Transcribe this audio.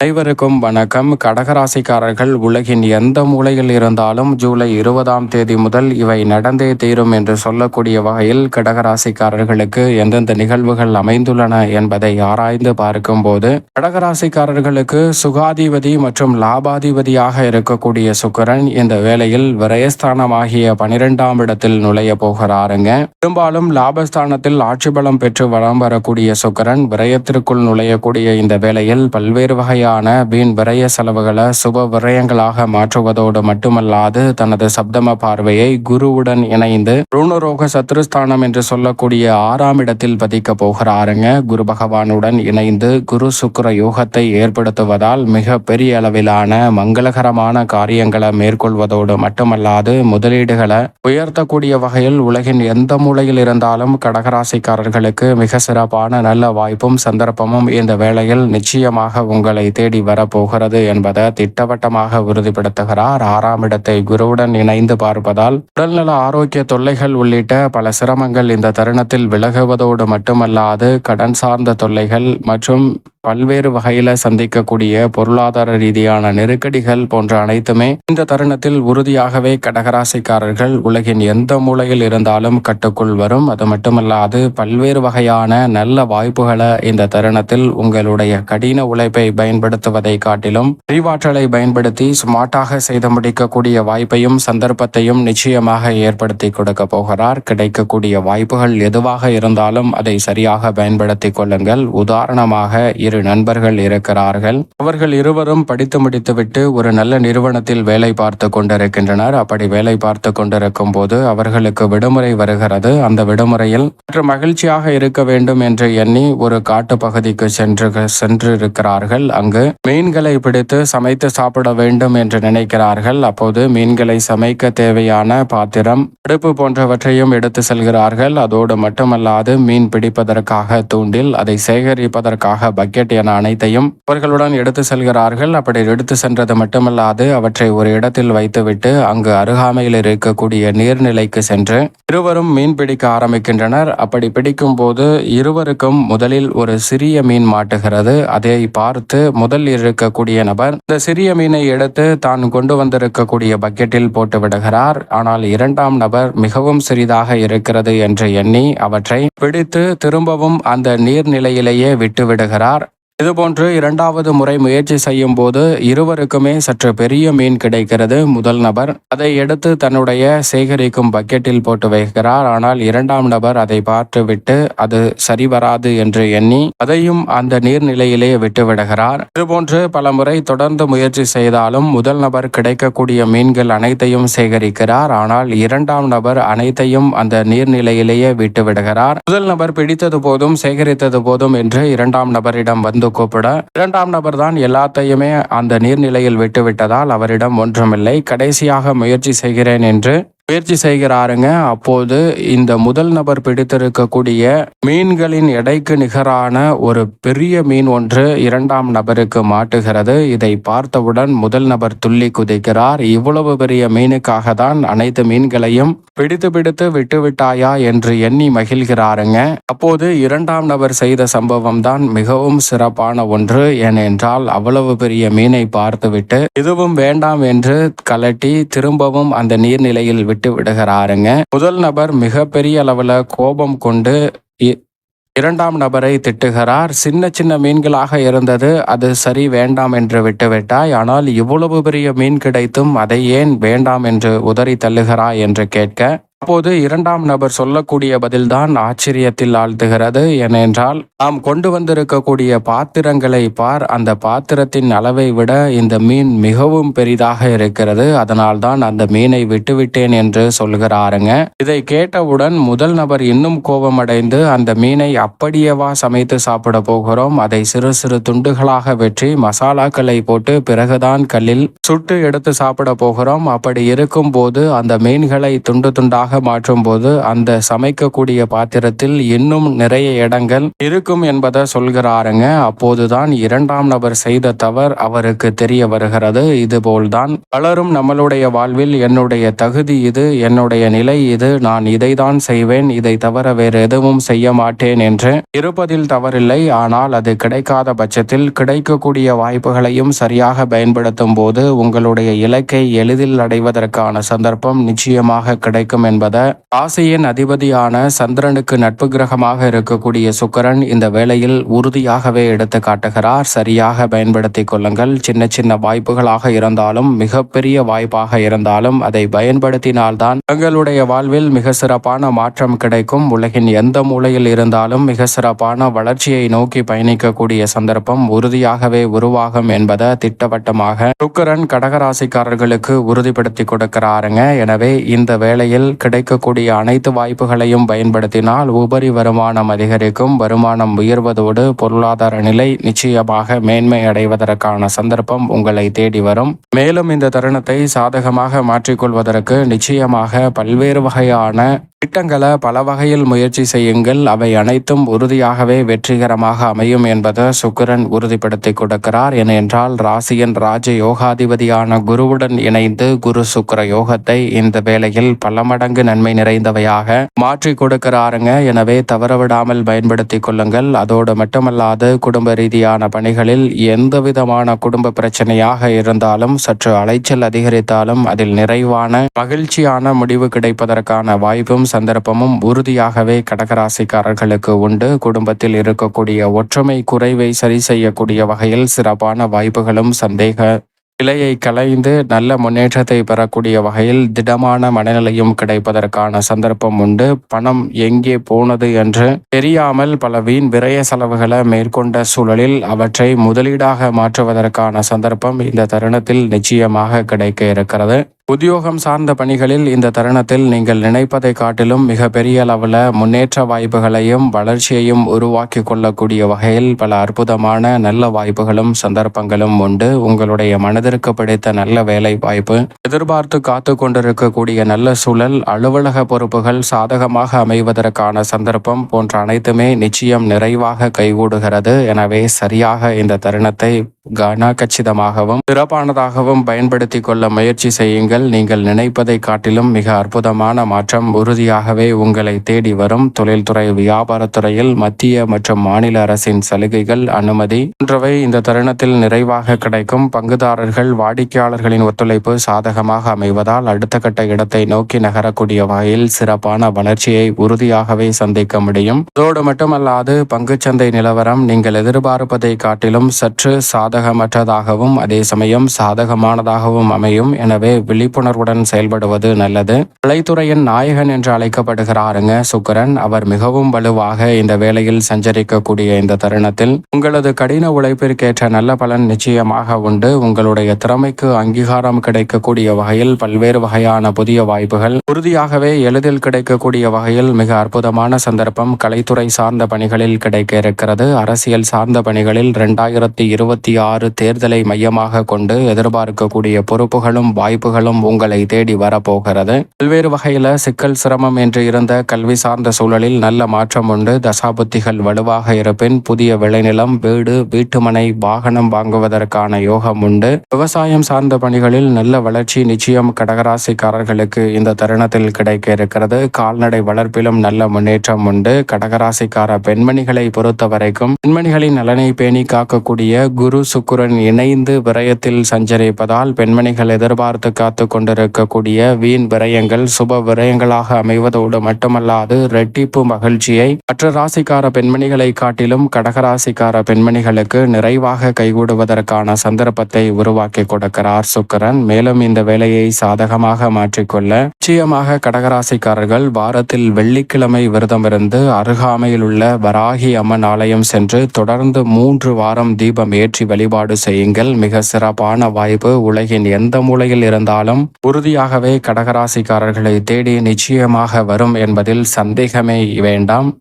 அனைவருக்கும் வணக்கம். கடகராசிக்காரர்கள் உலகின் எந்த மூலையில் இருந்தாலும் ஜூலை இருபதாம் தேதி முதல் இவை நடந்தே தீரும் என்று சொல்லக்கூடிய வகையில் கடகராசிக்காரர்களுக்கு எந்தெந்த நிகழ்வுகள் அமைந்துள்ளன என்பதை ஆராய்ந்து பார்க்கும்போது கடகராசிக்காரர்களுக்கு சுகாதிபதி மற்றும் லாபாதிபதியாக இருக்கக்கூடிய சுக்கரன் இந்த வேளையில் விரயஸ்தானமாகிய பனிரெண்டாம் இடத்தில் நுழைய போகிறாருங்க. பெரும்பாலும் லாபஸ்தானத்தில் ஆட்சி பலம் பெற்று வளம் வரக்கூடிய சுக்கரன் விரயத்திற்குள் நுழையக்கூடிய இந்த வேளையில் பல்வேறு வகையான வீண் விரய செலவுகளை சுப விரயங்களாக மாற்றுவதோடு மட்டுமல்லாது தனது சப்தம பார்வையை குருவுடன் இணைந்து ருணரோக சத்ருஸ்தானம் என்று சொல்லக்கூடிய ஆறாம் இடத்தில் பதிக்க போகிறாருங்க. குரு பகவானுடன் இணைந்து குரு சுக்கிர யோகத்தை ஏற்படுத்துவதால் மிக பெரிய அளவிலான மங்களகரமான காரியங்களை மேற்கொள்வதோடு மட்டுமல்லாது முதலீடுகளை உயர்த்தக்கூடிய வகையில் உலகின் எந்த மூலையில் இருந்தாலும் கடகராசிக்காரர்களுக்கு மிக சிறப்பான நல்ல வாய்ப்பும் சந்தர்ப்பமும் இந்த வேளையில் நிச்சயமாக உங்களை தேடி வரப்போகிறது என்பதை திட்டவட்டமாக உறுதிப்படுத்துகிறார். ஆறாம் இடத்தை குருவுடன் இணைந்து பார்ப்பதால் உடல்நல ஆரோக்கிய தொல்லைகள் உள்ளிட்ட பல சிரமங்கள் இந்த தருணத்தில் விலகுவதோடு மட்டுமல்லாது கடன் சார்ந்த தொல்லைகள் மற்றும் பல்வேறு வகையில சந்திக்கக்கூடிய பொருளாதார ரீதியான நெருக்கடிகள் போன்ற அனைத்துமே இந்த தருணத்தில் உறுதியாகவே கடகராசிக்காரர்கள் உலகின் எந்த மூலையில் இருந்தாலும் கட்டுக்குள் வரும். அது மட்டுமல்லாது பல்வேறு வகையான நல்ல வாய்ப்புகளை இந்த தருணத்தில் உங்களுடைய கடின உழைப்பை பயன்படுத்துவதை காட்டிலும் அறிவாற்றலை பயன்படுத்தி ஸ்மார்ட்டாக செய்து முடிக்கக்கூடிய வாய்ப்பையும் சந்தர்ப்பத்தையும் நிச்சயமாக ஏற்படுத்தி கொடுக்க போகிறார். கிடைக்கக்கூடிய வாய்ப்புகள் எதுவாக இருந்தாலும் அதை சரியாக பயன்படுத்திக் கொள்ளுங்கள். உதாரணமாக இரு நண்பர்கள் இருக்கிறார்கள். அவர்கள் இருவரும் படித்து முடித்துவிட்டு ஒரு நல்ல நிறுவனத்தில் வேலை பார்த்து கொண்டிருக்கின்றனர். அப்படி வேலை பார்த்து கொண்டிருக்கும் போது அவர்களுக்கு விடுமுறை வருகிறது. அந்த விடுமுறையில் சற்று மகிழ்ச்சியாக இருக்க வேண்டும் என்று எண்ணி ஒரு காட்டு பகுதிக்கு சென்று சென்று இருக்கிறார்கள் அங்கு மீன்களை பிடித்து சமைத்து சாப்பிட வேண்டும் என்று நினைக்கிறார்கள். அப்போது மீன்களை சமைக்க தேவையான பாத்திரம் அடுப்பு போன்றவற்றையும் எடுத்து செல்கிறார்கள். அதோடு மட்டுமல்லாது மீன் பிடிப்பதற்காக தூண்டில் அதை சேகரிப்பதற்காக பக்கெட் என அனைத்தையும் அவர்களுடன் எடுத்து செல்கிறார்கள். அப்படி எடுத்து சென்றது மட்டுமல்லாது அவற்றை ஒரு இடத்தில் வைத்துவிட்டு அங்கு அருகாமையில் இருக்கக்கூடிய நீர்நிலைக்கு சென்று இருவரும் மீன் பிடிக்க ஆரம்பிக்கின்றனர். அப்படி பிடிக்கும் போது இருவருக்கும் முதலில் ஒரு சிறிய மீன் மாட்டுகிறது. அதை பார்த்து முதல் இருக்கக்கூடிய நபர் இந்த சிறிய மீனை எடுத்து தான் கொண்டு வந்திருக்கக்கூடிய பக்கெட்டில் போட்டு விடுகிறார். ஆனால் இரண்டாம் நபர் மிகவும் சிறிதாக இருக்கிறது என்று எண்ணி அவற்றை பிடித்து திரும்பவும் அந்த நீர்நிலையிலேயே விட்டு விடுகிறார். இதுபோன்று இரண்டாவது முறை முயற்சி செய்யும் போது இருவருக்குமே சற்று பெரிய மீன் கிடைக்கிறது. முதல் நபர் அதை எடுத்து தன்னுடைய சேகரிக்கும் பக்கெட்டில் போட்டு வைக்கிறார். ஆனால் இரண்டாம் நபர் அதை பார்த்துவிட்டு அது சரி வராது என்று எண்ணி அதையும் அந்த நீர்நிலையிலே விட்டு விடுகிறார் இதுபோன்று பல முறை தொடர்ந்து முயற்சி செய்தாலும் முதல் நபர் கிடைக்கக்கூடிய மீன்கள் அனைத்தையும் சேகரிக்கிறார். ஆனால் இரண்டாம் நபர் அனைத்தையும் அந்த நீர்நிலையிலேயே விட்டுவிடுகிறார். முதல் நபர் பிடித்தது போதும் சேகரித்தது போதும் என்று இரண்டாம் நபரிடம் வந்து கூப்பிட இரண்டாம் நபர் தான் எல்லாத்தையுமே அந்த நீர்நிலையில் விட்டுவிட்டதால் அவரிடம் ஒன்றுமில்லை. கடைசியாக முயற்சி செய்கிறேன் என்று முயற்சி செய்கிறாருங்க. அப்போது இந்த முதல் நபர் பிடித்திருக்கக்கூடிய மீன்களின் எடைக்கு நிகரான ஒரு பெரிய மீன் ஒன்று இரண்டாம் நபருக்கு மாட்டுகிறது. இதை பார்த்தவுடன் முதல் நபர் துள்ளி குதிக்கிறார். இவ்வளவு பெரிய மீனுக்காக தான் அனைத்து மீன்களையும் பிடித்து பிடித்து விட்டுவிட்டாயா என்று எண்ணி மகிழ்கிறாருங்க. அப்போது இரண்டாம் நபர் செய்த சம்பவம் தான் மிகவும் சிறப்பான ஒன்று. ஏனென்றால் அவ்வளவு பெரிய மீனை பார்த்துவிட்டு இதுவும் வேண்டாம் என்று கலட்டி திரும்பவும் அந்த நீர்நிலையில் விட்டு விட்டு விடுகிறாருங்க. முதல் நபர் மிகப்பெரிய அளவில் கோபம் கொண்டு இரண்டாம் நபரை திட்டுகிறார். சின்ன சின்ன மீன்களாக இருந்தது. அது சரி வேண்டாம் என்று விட்டுவிட்டாய். ஆனால் இவ்வளவு பெரிய மீன் கிடைத்தும் அதை ஏன் வேண்டாம் என்று உதறி தள்ளுகிறாய் என்று கேட்க அப்போது இரண்டாம் நபர் சொல்லக்கூடிய பதில்தான் ஆச்சரியத்தில் ஆழ்த்துகிறது. ஏனென்றால் நாம் கொண்டு வந்திருக்கக்கூடிய பாத்திரங்களை பார் அந்த பாத்திரத்தின் அளவை விட இந்த மீன் மிகவும் பெரிதாக இருக்கிறது. அதனால் தான் அந்த மீனை விட்டுவிட்டேன் என்று சொல்கிறாருங்க. இதை கேட்டவுடன் முதல் நபர் இன்னும் கோபமடைந்து அந்த மீனை அப்படியேவா சமைத்து சாப்பிட போகிறோம். அதை சிறு சிறு துண்டுகளாக வெற்றி மசாலாக்களை போட்டு பிறகுதான் கல்லில் சுட்டு எடுத்து சாப்பிட போகிறோம். அப்படி இருக்கும் போது அந்த மீன்களை துண்டு துண்டாக உணவாக மாற்றும்போது அந்த சமைக்கக்கூடிய பாத்திரத்தில் இன்னும் நிறைய இடங்கள் இருக்கும் என்பதை சொல்கிறாருங்க. அப்போதுதான் இரண்டாம் நபர் செய்த தவறு அவருக்கு தெரிய வருகிறது. இதுபோல்தான் பலரும் நம்மளுடைய வாழ்வில் என்னுடைய தகுதி இது என்னுடைய நிலை இது நான் இதைதான் செய்வேன் இதை தவிர வேறு எதுவும் செய்ய மாட்டேன் என்று இருப்பதில் தவறில்லை. ஆனால் அது கிடைக்காத பட்சத்தில் கிடைக்கக்கூடிய வாய்ப்புகளையும் சரியாக பயன்படுத்தும் போது உங்களுடைய இலக்கை எளிதில் அடைவதற்கான சந்தர்ப்பம் நிச்சயமாக கிடைக்கும் என்பதை என்பதை ராசியின் அதிபதியான சந்திரனுக்கு நட்பு கிரகமாக இருக்கக்கூடிய சுக்கரன் இந்த வேளையில் உறுதியாகவே எடுத்து காட்டுகிறார். சரியாக பயன்படுத்திக் கொள்ளுங்கள். சின்ன சின்ன வாய்ப்புகளாக இருந்தாலும் மிகப்பெரிய வாய்ப்பாக இருந்தாலும் அதை பயன்படுத்தினால்தான் தங்களுடைய வாழ்வில் மிக சிறப்பான மாற்றம் கிடைக்கும். உலகின் எந்த மூலையில் இருந்தாலும் மிக சிறப்பான வளர்ச்சியை நோக்கி பயணிக்கக்கூடிய சந்தர்ப்பம் உறுதியாகவே உருவாகும் என்பதை திட்டவட்டமாக சுக்கரன் கடகராசிக்காரர்களுக்கு உறுதிப்படுத்தி கொடுக்கிறாருங்க. எனவே இந்த வேளையில் கிடைக்கக்கூடிய அனைத்து வாய்ப்புகளையும் பயன்படுத்தினால் உபரி வருமானம் அதிகரிக்கும். வருமானம் உயர்வதோடு பொருளாதார நிலை நிச்சயமாக மேன்மை அடைவதற்கான சந்தர்ப்பம் உங்களை தேடி வரும். மேலும் இந்த தருணத்தை சாதகமாக மாற்றிக்கொள்வதற்கு நிச்சயமாக பல்வேறு வகையான திட்டங்களை பல வகையில் முயற்சி செய்யுங்கள். அவை அனைத்தும் உறுதியாகவே வெற்றிகரமாக அமையும் என்பதை சுக்கிரன் உறுதிப்படுத்தி கொடுக்கிறார். ஏனென்றால் ராசியின் ராஜ யோகாதிபதியான குருவுடன் இணைந்து குரு சுக்கர யோகத்தை இந்த வேளையில் பல மடங்கு நன்மை நிறைந்தவையாக மாற்றி கொடுக்கிறாருங்க. எனவே தவறவிடாமல் பயன்படுத்தி கொள்ளுங்கள். அதோடு மட்டுமல்லாது குடும்ப ரீதியான பணிகளில் எந்த விதமான குடும்ப பிரச்சனையாக இருந்தாலும் சற்று அலைச்சல் அதிகரித்தாலும் அதில் நிறைவான மகிழ்ச்சியான முடிவு கிடைப்பதற்கான வாய்ப்பும் சந்தர்ப்பமும் உறுதியாகவே கடகராசிக்காரர்களுக்கு உண்டு. குடும்பத்தில் இருக்கக்கூடிய ஒற்றுமை குறைவை சரி செய்யக்கூடிய வகையில் சிறப்பான வாய்ப்புகளும் சந்தேக நிலையை கலைந்து நல்ல முன்னேற்றத்தை பெறக்கூடிய வகையில் திடமான மனநிலையும் கிடைப்பதற்கான சந்தர்ப்பம் உண்டு. பணம் எங்கே போனது என்று தெரியாமல் பல வீண் விரய செலவுகளை மேற்கொண்ட சூழலில் அவற்றை முதலீடாக மாற்றுவதற்கான சந்தர்ப்பம் இந்த தருணத்தில் நிச்சயமாக கிடைக்க இருக்கிறது. உத்தியோகம் சார்ந்த பணிகளில் இந்த தருணத்தில் நீங்கள் நினைப்பதை காட்டிலும் மிக பெரிய அளவில் முன்னேற்ற வாய்ப்புகளையும் வளர்ச்சியையும் உருவாக்கி கொள்ளக்கூடிய வகையில் பல அற்புதமான நல்ல வாய்ப்புகளும் சந்தர்ப்பங்களும் உண்டு. உங்களுடைய மனதிற்கு பிடித்த நல்ல வேலை வாய்ப்பு எதிர்பார்த்து காத்து கொண்டிருக்கக்கூடிய நல்ல சூழல் அலுவலக பொறுப்புகள் சாதகமாக அமைவதற்கான சந்தர்ப்பம் போன்ற அனைத்துமே நிச்சயம் நிறைவாக கைகூடுகிறது. எனவே சரியாக இந்த தருணத்தை கனகச்சிதமாகவும் சிறப்பானதாகவும் பயன்படுத்தி கொள்ள முயற்சி செய்யுங்கள். நீங்கள் நினைப்பதை காட்டிலும் மிக அற்புதமான மாற்றம் உறுதியாகவே உங்களை தேடி வரும். தொழில்துறை வியாபாரத்துறையில் மத்திய மற்றும் மாநில அரசின் சலுகைகள் அனுமதி போன்றவை இந்த தருணத்தில் நிறைவாக கிடைக்கும். பங்குதாரர்கள் வாடிக்கையாளர்களின் ஒத்துழைப்பு சாதகமாக அமைவதால் அடுத்த கட்ட இடத்தை நோக்கி நகரக்கூடிய வகையில் சிறப்பான வளர்ச்சியை உறுதியாகவே சந்திக்க முடியும். அதோடு மட்டுமல்லாது பங்குச்சந்தை நிலவரம் நீங்கள் எதிர்பார்ப்பதை காட்டிலும் சற்று சாதகமற்றதாகவும் அதே சமயம் சாதகமானதாகவும் அமையும். எனவே விழிப்புணர்வுடன் செயல்படுவது நல்லது. கலைத்துறையின் நாயகன் என்று அழைக்கப்படுகிறாருங்க சுக்கரன். அவர் மிகவும் வலுவாக இந்த வேளையில் சஞ்சரிக்கக்கூடிய இந்த தருணத்தில் உங்களது கடின உழைப்பிற்கேற்ற நல்ல பலன் நிச்சயமாக உண்டு. உங்களுடைய திறமைக்கு அங்கீகாரம் கிடைக்கக்கூடிய வகையில் பல்வேறு வகையான புதிய வாய்ப்புகள் உறுதியாகவே எளிதில் கிடைக்கக்கூடிய வகையில் மிக அற்புதமான சந்தர்ப்பம் கலைத்துறை சார்ந்த பணிகளில் கிடைக்க இருக்கிறது. அரசியல் சார்ந்த பணிகளில் இரண்டாயிரத்தி இருபத்தி ஆறு ஆறு தேர்தலை மையமாக கொண்டு எதிர்பார்க்கக்கூடிய பொறுப்புகளும் வாய்ப்புகளும் உங்களை தேடி வரப்போகிறது. பல்வேறு வகையில சிக்கல் சிரமம் என்று இருந்த கல்வி சார்ந்த சூழலில் நல்ல மாற்றம் உண்டு. தசாபுத்திகள் வலுவாக இருப்பின் புதிய விளைநிலம் வீடு வீட்டுமனை வாகனம் வாங்குவதற்கான யோகம் உண்டு. விவசாயம் சார்ந்த பணிகளில் நல்ல வளர்ச்சி நிச்சயம் கடகராசிக்காரர்களுக்கு இந்த தருணத்தில் கிடைக்க இருக்கிறது. கால்நடை வளர்ப்பிலும் நல்ல முன்னேற்றம் உண்டு. கடகராசிக்கார பெண்மணிகளை பொறுத்த வரைக்கும் பெண்மணிகளின் நலனை பேணி காக்கக்கூடிய குரு சுக்குரன் இணைந்து விரயத்தில் சஞ்சரிப்பதால் பெண்மணிகள் எதிர்பார்த்து காத்து கொண்டிருக்கக்கூடிய வீண் விரயங்கள் சுப விரயங்களாக அமைவதோடு மட்டுமல்லாது ரெட்டிப்பு மகிழ்ச்சியை மற்ற ராசிக்கார பெண்மணிகளை காட்டிலும் கடகராசிக்கார பெண்மணிகளுக்கு நிறைவாக கைகூடுவதற்கான சந்தர்ப்பத்தை உருவாக்கி கொடுக்கிறார் சுக்கரன். மேலும் இந்த வேலையை சாதகமாக மாற்றிக்கொள்ள நிச்சயமாக கடகராசிக்காரர்கள் வாரத்தில் வெள்ளிக்கிழமை விரதமிருந்து அருகாமையில் உள்ள வராகி அம்மன் ஆலயம் சென்று தொடர்ந்து மூன்று வாரம் தீபம் ஏற்றி வழிபாடு செய்யுங்கள். மிக சிறப்பான வாய்ப்பு. உலகின் எந்த மூலையில் இருந்தாலும் உறுதியாகவே கடகராசிக்காரர்களை தேடி நிச்சயமாக வரும் என்பதில் சந்தேகமே வேண்டாம்.